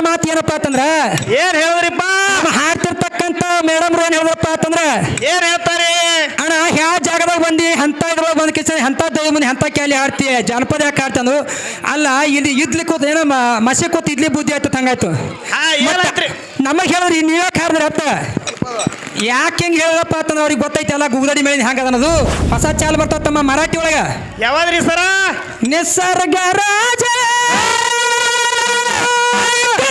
ಒಂದು ಮಾತು ಏನಪ್ಪಾ ಅಂತಂದ್ರ? ಏನ್ ಹೇಳಿದ್ರಿಪ್ಪ? ಹಾಡ್ತಿರ್ತಕ್ಕಂತ ಮೇಡಮ್ ಏನ್ ಹೇಳಿದ್ರಪ್ಪ ಅಂತಂದ್ರ ಏನ್ ಹೇಳ್ತಾರೆ? ಅಣ್ಣ ಯಾವ ಜಾಗದಾಗ ಬಂದಿ ಅಂತ ಇದ್ರೊಳಗೆ ಬಂದ ಕಿಸ ಹಂತ ದೈ ಮುಂದೆ ಹಂತ ಕ್ಯಾಲಿ ಆಡ್ತೀಯ ಜಾನಪದ ಯಾಕೆ ಆಡ್ತಂದು? ಅಲ್ಲ ಇಲ್ಲಿ ಇದ್ಲಿ ಕೂತ್ ಏನೋ ಮಸೆ ಕೂತ್ ಇಡ್ಲಿ ಬುದ್ಧಿ ಆಯ್ತು ಹಂಗಾಯ್ತು. ನಮಗೆ ಹೇಳಿದ್ರಿ ನೀವೇ ಹಾಡಿದ್ರಿ ಅತ್ತ ಯಾಕೆ ಹೆಂಗ್ ಹೇಳಪ್ಪ ಅಂತಂದ್ರೆ ಅವ್ರಿಗೆ ಗೊತ್ತೈತೆ ಅಲ್ಲ ಗುಗ್ದಡಿ ಮೇಲೆ ಹಂಗದ ಅನ್ನೋದು. ಹೊಸ ಚಾಲ್ ಬರ್ತಾವ ತಮ್ಮ ಮರಾಠಿ ಒಳಗ. ಯಾವಾದ್ರಿ ಸರ? ನಿಸರ್ಗ ರಾಜ!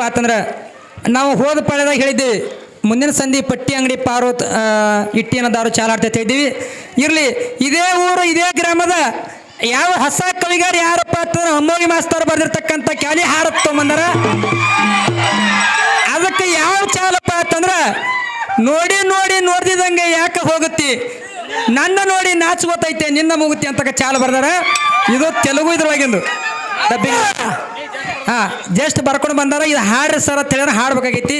ಹೇಳೋದೇನಪ್ಪ ಅಂತಂದ್ರೆ, ನಾವು ಹೋದ ಪಾಳ್ಯದಾಗ ಹೇಳಿದ್ದೀವಿ ಮುಂದಿನ ಸಂಧಿ ಪಟ್ಟಿ ಅಂಗಡಿ ಪಾರು ಇಟ್ಟಿನ ದಾರು ಚಾಲಾಡ್ತಾ ಇದ್ದೀವಿ ಇರಲಿ, ಇದೇ ಊರು, ಇದೇ ಗ್ರಾಮದ ಯಾವ ಹೊಸ ಕವಿಗಾರ ಯಾರಪ್ಪ ಅಂತಂದ್ರೆ ಅಮ್ಮೋಗಿ ಮಾಸ್ತರ್ ಬರೆದಿರ್ತಕ್ಕಂಥ ಕ್ಯಾಲಿ ಹಾರ ತೊಗೊಂಬಂದಾರ. ಅದಕ್ಕೆ ಯಾವ ಚಾಲಪ್ಪ ಅಂತಂದ್ರೆ, ನೋಡಿ ನೋಡಿ ನೋಡ್ದಿದಂಗೆ ಯಾಕೆ ಹೋಗುತ್ತಿ? ನನ್ನ ನೋಡಿ ನಾಚ್ಕೋತೈತೆ ನಿನ್ನ ಮುಗುತ್ತಿ ಅಂತ ಚಾಲ ಬರ್ದಾರ. ಇದು ತೆಲುಗು ಇದ್ರೊಳಗಿಂದು. ಹಾ, ಜಸ್ಟ್ ಬರ್ಕೊಂಡು ಬಂದಾರ, ಇದು ಹಾಡ್ರಿ ಸರ್ ಅಂತ ಹೇಳಿದ್ರೆ ಹಾಡ್ಬೇಕಾಗೈತಿ.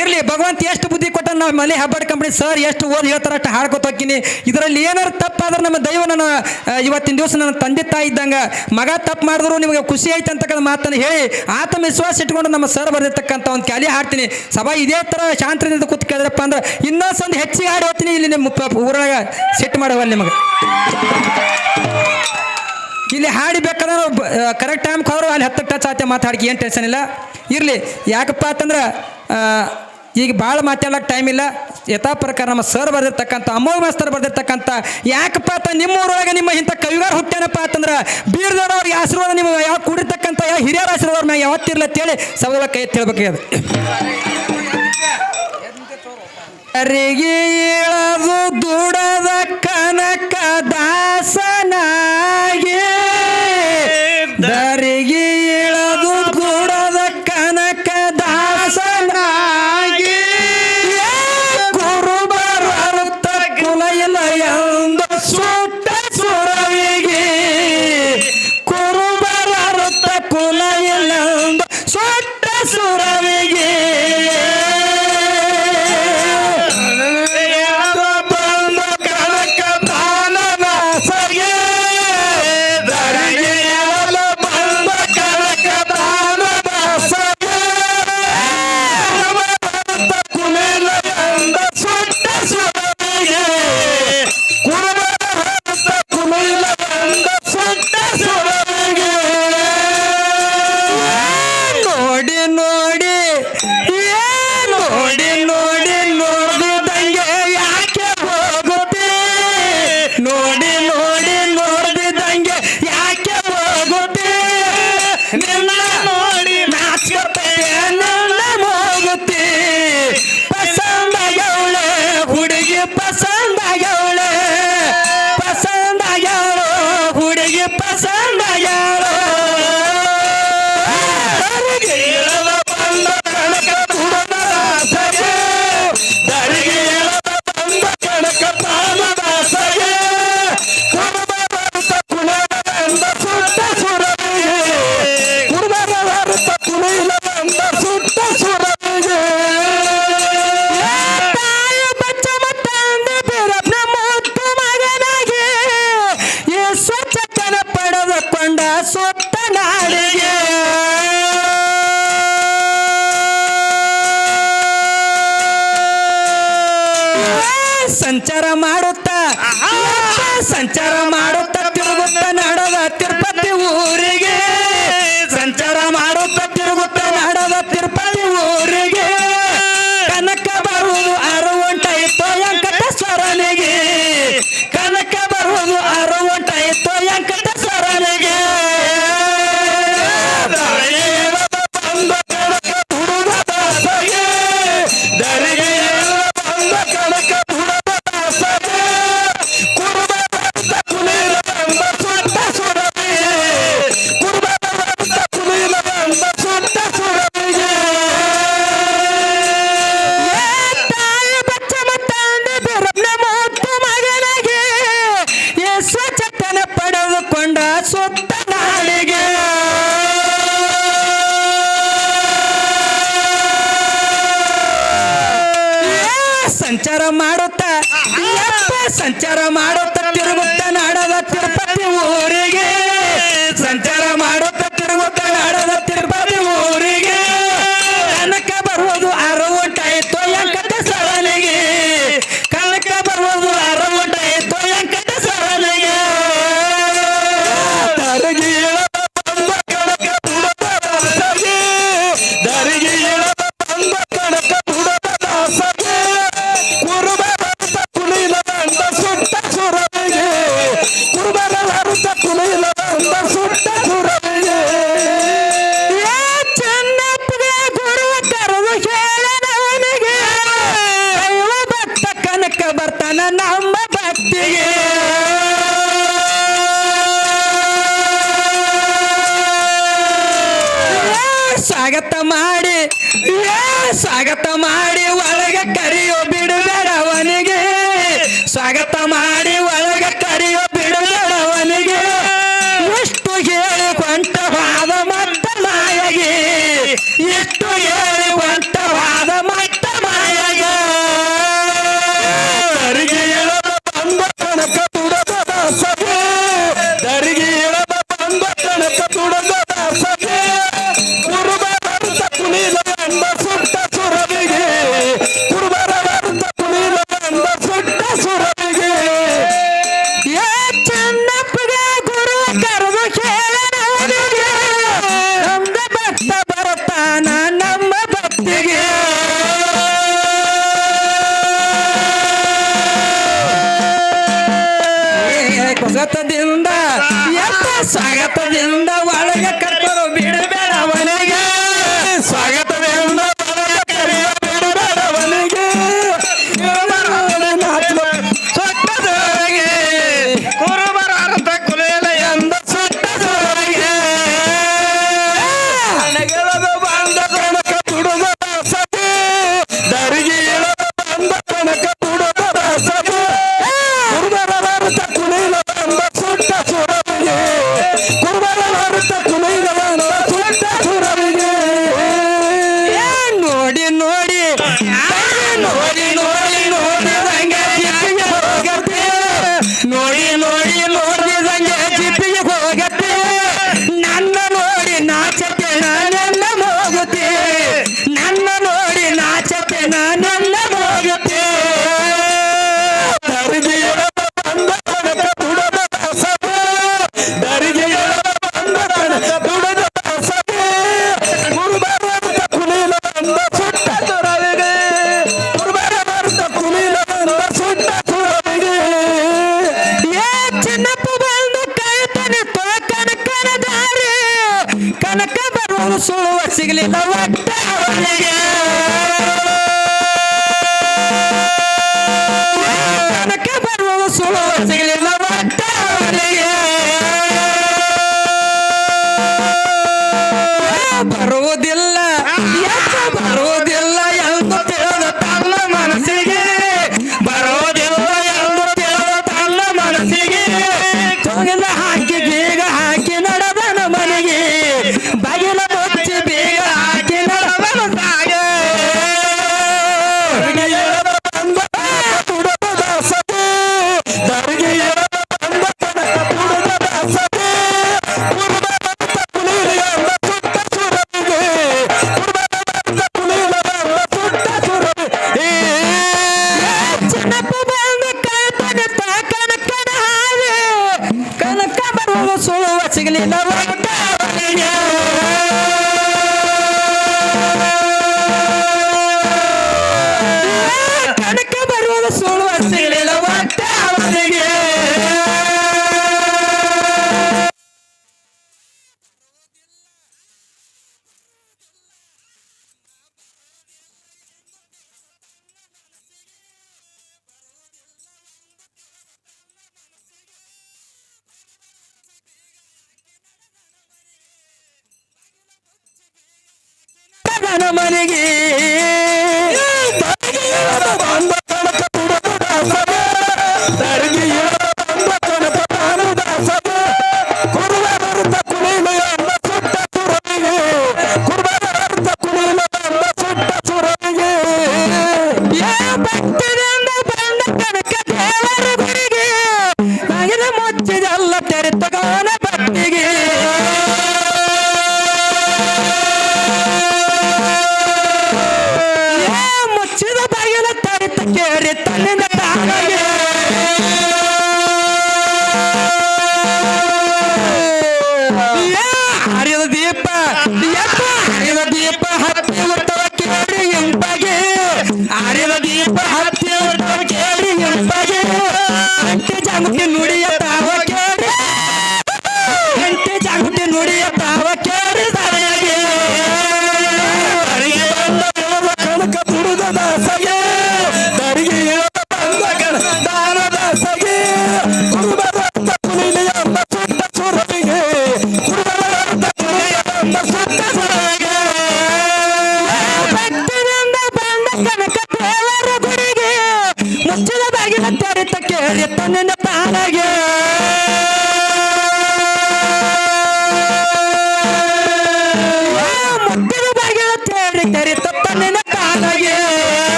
ಇರಲಿ, ಭಗವಂತ ಎಷ್ಟು ಬುದ್ಧಿ ಕೊಟ್ಟ ನಾವು ಮಲೆ ಹಬ್ಬಡ್ ಕಂಪ್ನಿ ಸರ್ ಎಷ್ಟು ಓದಿ ಹೇಳ್ತಾರ ಅಷ್ಟು ಹಾಡ್ಕೊತ ಹೋಗ್ತೀನಿ. ಇದರಲ್ಲಿ ಏನಾರು ತಪ್ಪಾದ್ರೆ ನಮ್ಮ ದೈವ ನನ್ನ ಇವತ್ತಿನ ದಿವಸ ನನ್ನ ತಂದೆ ತಾಯಿ ಇದ್ದಂಗ, ಮಗ ತಪ್ಪು ಮಾಡಿದ್ರು ನಿಮಗೆ ಖುಷಿ ಆಯ್ತು ಅಂತಕ್ಕಂಥ ಮಾತನ್ನು ಹೇಳಿ, ಆತ್ಮವಿಶ್ವಾಸ ಇಟ್ಕೊಂಡು ನಮ್ಮ ಸರ್ ಬರೆದಿರ್ತಕ್ಕಂಥ ಒಂದು ಕ್ಯಾಲಿ ಹಾಡ್ತೀನಿ. ಸಭಾ ಇದೇ ಥರ ಶಾಂತದಿಂದ ಕೂತ್ ಕೇಳಿದ್ರಪ್ಪ ಅಂದ್ರೆ ಇನ್ನೊಂದು ಹೆಚ್ಚಿಗೆ ಹಾಡಿ ಹೋಗ್ತೀನಿ ಇಲ್ಲಿ ನಿಮ್ಮ ಊರಾಗ ಸೆಟ್ ಮಾಡುವಲ್ಲಿ ನಿಮಗೆ. ಇಲ್ಲಿ ಹಾಡಿ ಬೇಕಾದ್ರೆ ಕರೆಕ್ಟ್ ಟೈಮ್ ಕವರು ಅಲ್ಲಿ ಹತ್ತು ಟಚ್ ಆತೆ ಮಾತಾಡಕ್ಕೆ ಏನು ಟೆನ್ಷನ್ ಇಲ್ಲ. ಇರಲಿ, ಯಾಕಪ್ಪ ಅಂತಂದ್ರೆ ಈಗ ಭಾಳ ಮಾತಾಡೋಕೆ ಟೈಮ್ ಇಲ್ಲ. ಯಥಾ ಪ್ರಕಾರ ನಮ್ಮ ಸರ್ ಬರೆದಿರ್ತಕ್ಕಂಥ, ಅಮೋಘ ಮಾಸ್ತರ್ ಬರೆದಿರ್ತಕ್ಕಂಥ, ಯಾಕಪ್ಪ ಅಂತ ನಿಮ್ಮ ಊರೊಳಗೆ ನಿಮ್ಮ ಇಂಥ ಕವಿಗಾರ ಹುಟ್ಟೇನಪ್ಪ ಅಂತಂದ್ರೆ ಬೀರ್ದವ್ರಿಗೆ ಆಶೀರ್ವಾದ ನಿಮ್ಗೆ ಯಾವ ಕೂಡಿರ್ತಕ್ಕಂಥ, ಯಾವ ಹಿರಿಯರ ಆಶೀರ್ವಾದ ಮ್ಯಾಗ ಯಾವತ್ತಿರಲಿ ಅಂತೇಳಿ ಸಭೆಗಳ ಕೈ ಎತ್ತೇಳ್ಬೇಕಾಗ್ಯದ ಅರಿಗೆ ಇಳದು ದುಡದ ಕನಕ ದಾಸನಾಗಿ? ದರಿಗೆ ಸಂಚಾರ ಮಾಡುತ್ತಾ? ಸಂಚಾರ ಬರ್ತಾನ ನಮ್ಮ ಭಕ್ತಿಗೆ. ಸ್ವಾಗತ ಮಾಡಿ ಸ್ವಾಗತ ಮಾಡಿ.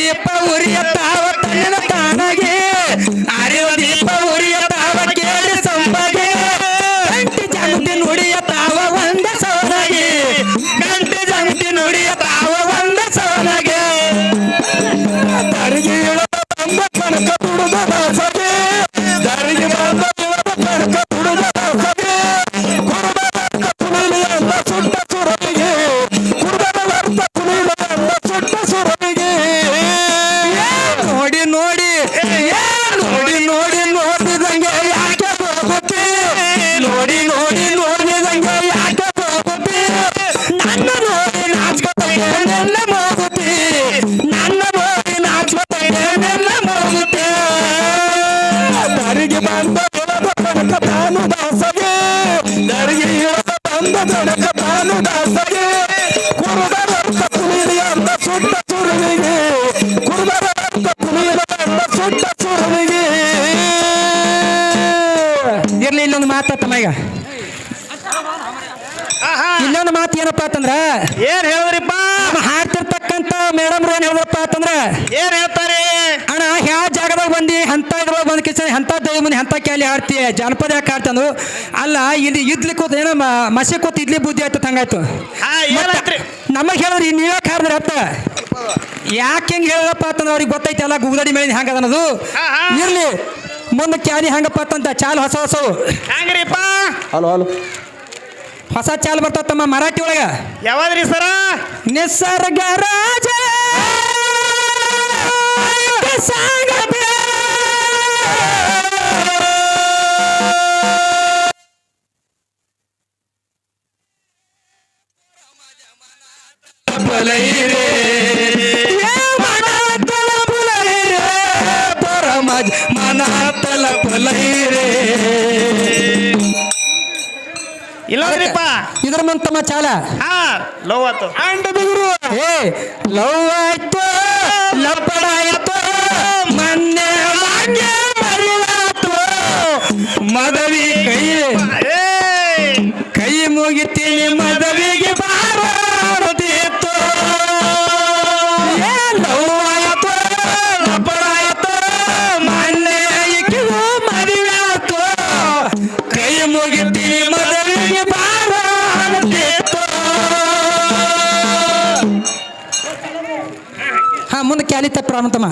de paurita ಇನ್ನೊಂದು ಮಾತು ಏನಪ್ಪಾ ಅಂತಂದ್ರ ಏನ್ ಹೇಳಿದ್ರಿಪ್ಪ? ಹಾಡ್ತಿರ್ತಕ್ಕಂತ ಮೇಡಮ್ ಏನ್ ಹೇಳಿದ್ರಪ್ಪ ಅಂತಂದ್ರ ಏನ್ ಹೇಳ್ತಾರೆ? ಅಣ್ಣ ಯಾವ ಜಾಗದಾಗ ಬಂದಿ ಅಂತ ಇದ್ರೊಳಗೆ ಬಂದ್ ಕಿಸ ಎಂತ ದೇವಿ ಮಂದಿ ಎಂತ ಕ್ಯಾಲಿ ಆಡ್ತಿ ಜಾನಪದ ಯಾಕೆ ಆಡ್ತಾನು ಅಲ್ಲ ಇಲ್ಲಿ ಇದ್ಲಿ ಕೂತ ಏನೋ ಮಸಿ ಕೂತ್ ಇದ್ಲಿ ಬುದ್ಧಿ ಆಯ್ತು ಹಂಗಾಯ್ತು. ನಮಗೆ ಹೇಳಿದ್ರಿ ನೀವೇ ಕಾರ್ದ್ರ ಅತ್ತ ಯಾಕೆ ಹೆಂಗೆ ಹೇಳಪ್ಪ ಅಂತಂದ್ರೆ ಅವ್ರಿಗೆ ಗೊತ್ತೈತೆ ಅಲ್ಲ ಗುಗ್ದಡಿ ಮೇಲೆ ಹಂಗದ ಅನ್ನೋದು. ಇರ್ಲಿ ಮುಂದೆ ಕ್ಯಾರಿ ಹೆಂಗಪ್ಪ ಅಂತ ಚಾಲ್ ಹೊಸ ಹೊಸವು ಹೆಂಗ್ರಿಪ್ಪ ಹಲೋ ಹಲೋ. ಹೊಸ ಚಾಲ್ ಬರ್ತತ್ತಮ್ಮ ಮರಾಠಿ ಒಳಗ. ಯಾವಾದ್ರಿ ಸರ? ನಿಸರ್ಗ ರಾಜ. ಸಾಂಗ ಬಲೈರೇ ಲಹೀರೆ ಇಲ್ಲಪ್ಪ ಇದ್ರ ಮಂತ ಚಾಲ. ಹಾ ಲವ್ ಆತು. ಅಂಡ್ ಬಿಗುರು. ಏ ಲವ್ ಆಯ್ತು ಲಪ್ಪಡ ಆಯ್ತು ಮೊನ್ನೆ ಭಾಗ್ಯ ಮರಿವಾತು. ಮದವಿ ಕೈ ಕೈ ಮುಗಿತೀನಿ ಮದವಿಗೆ. ಮುಂದೆ ಕ್ಯಾಲಿ ತಪ್ಪ ತಮ್ಮ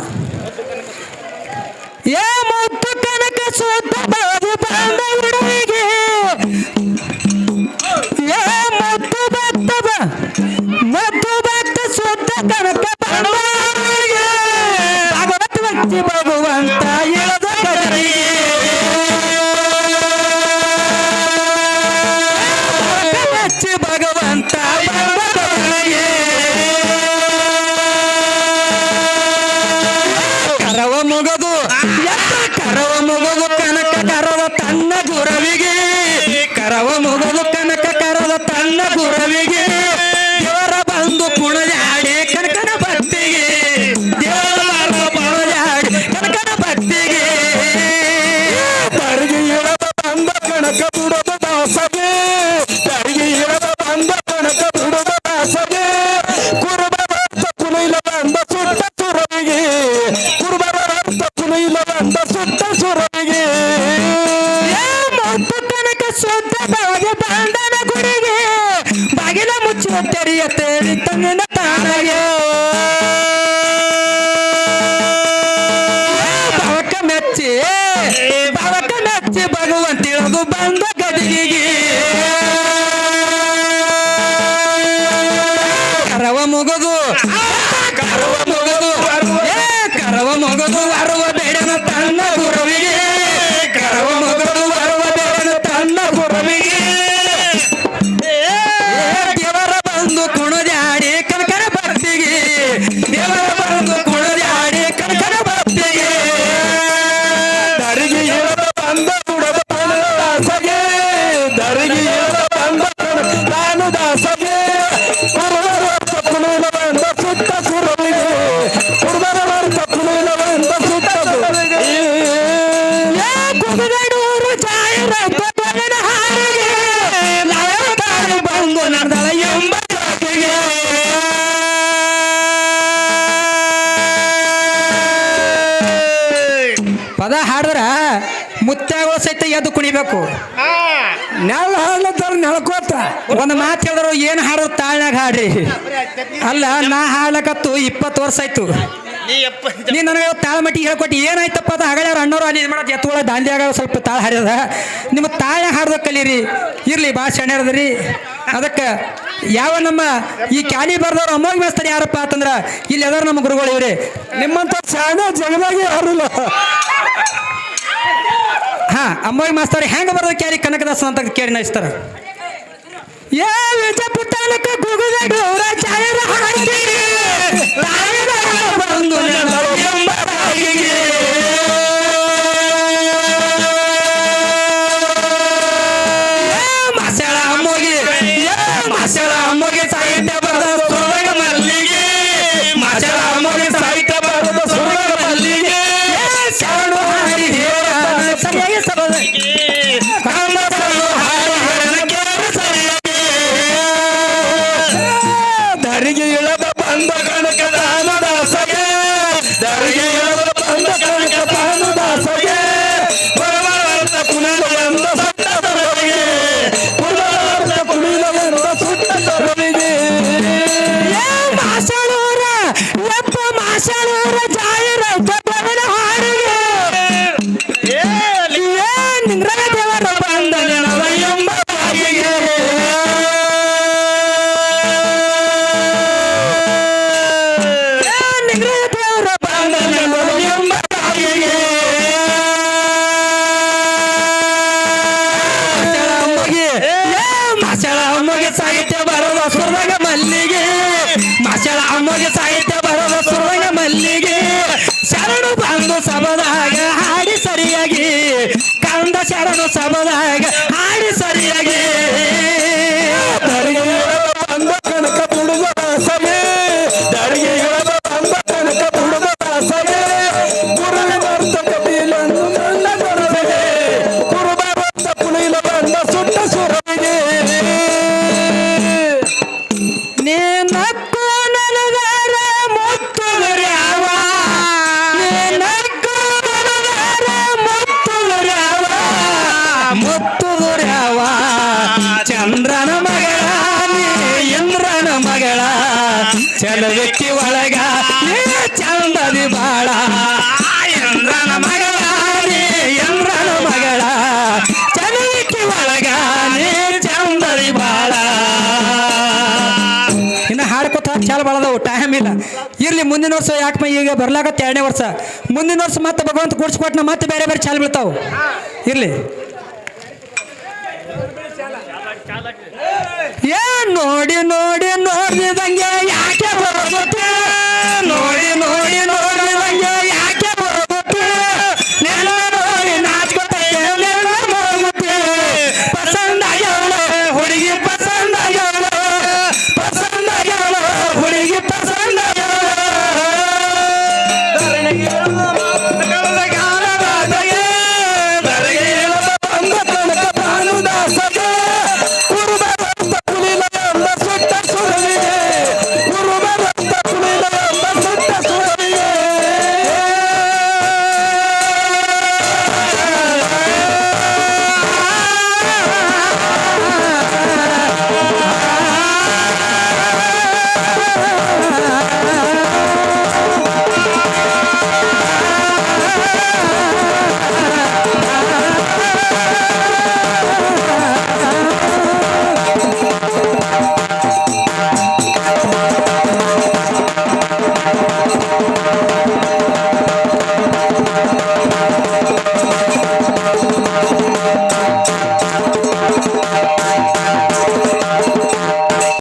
ಬಂದ ಗದಿಗೆ ಹೇಳಬೇಕು. ನೆಲ ಹಾಡ್ಲತ್ತಾರ ನೆಲಕೋತ ಒಂದು ಮಾತು ಹೇಳಿದ್ರು ಏನು ಹಾಡು ತಾಳ್ನಾಗ ಹಾಡ್ರಿ? ಅಲ್ಲ ನಾ ಹಾಡ್ಲಕತ್ತು ಇಪ್ಪತ್ತು ವರ್ಷ ಆಯ್ತು. ನೀ ನನಗೆ ತಾಳ ಮಟ್ಟಿಗೆ ಹೇಳ್ಕೊಟ್ಟು ಏನಾಯ್ತಪ್ಪ ಅದು? ಹಗಳ್ಯಾರ ಅಣ್ಣವ್ರು ಅಲ್ಲಿ ಇದು ಮಾಡೋದು ಎತ್ತುಗಳ ದಾಂಡಿಯಾಗ ಸ್ವಲ್ಪ ತಾಳ ಹಾರ್ಯದ ನಿಮ್ಮ ತಾಳ ಹಾಡ್ದಕ್ಕೆ ಕಲೀರಿ. ಇರಲಿ ಭಾಳ ಸೆಣ್ಯಾರದ್ರಿ ಅದಕ್ಕೆ ಯಾವ ನಮ್ಮ ಈ ಕ್ಯಾಲಿ ಬರ್ದವ್ರು ಅಮೋಗಿ ಮೇಸ್ತಾರೆ ಯಾರಪ್ಪ ಅಂತಂದ್ರೆ ಇಲ್ಲಿ ಅದಾರ ನಮ್ಮ ಗುರುಗಳು ಇವ್ರಿ. ನಿಮ್ಮಂಥ ಶಾಣ ಜಗದಾಗೆ ಯಾರಿಲ್ಲ ಹಾ, ಅಮ್ಮೋಯ್ ಮಾಸ್ತರ್ ಹೆಂಗ ಬರೋದು ಕ್ಯಾರಿ ಕನಕದಾಸ ಅಂತ ಕೇಳಿ ನಾಯಿಸ್ತಾರ. ಏ ವಿಜಯ ಪುತ್ತಾನಕ ಗುಗುದ ಡೋರ ಚಾಯರ ಹಾಡಿ ಸಭದಾಗ ಮುಂದಿನ ವರ್ಷ ಯಾಕಮ್ಮ ಈಗ ಬರ್ಲಾಗತ್ತೆ ಎರಡನೇ ವರ್ಷ? ಮುಂದಿನ ವರ್ಷ ಮತ್ತೆ ಭಗವಂತ ಕೊಟ್ನ ಮತ್ತೆ ಬೇರೆ ಬೇರೆ ಚಾಲು ಬೀಳ್ತಾವೆ. ಇರ್ಲಿ. ಏ ನೋಡಿ ನೋಡಿ ನೋಡಿದಂಗೆ ಯಾಕೆ ನೋಡಿ ನೋಡಿ ನೋಡಿದಂಗೆ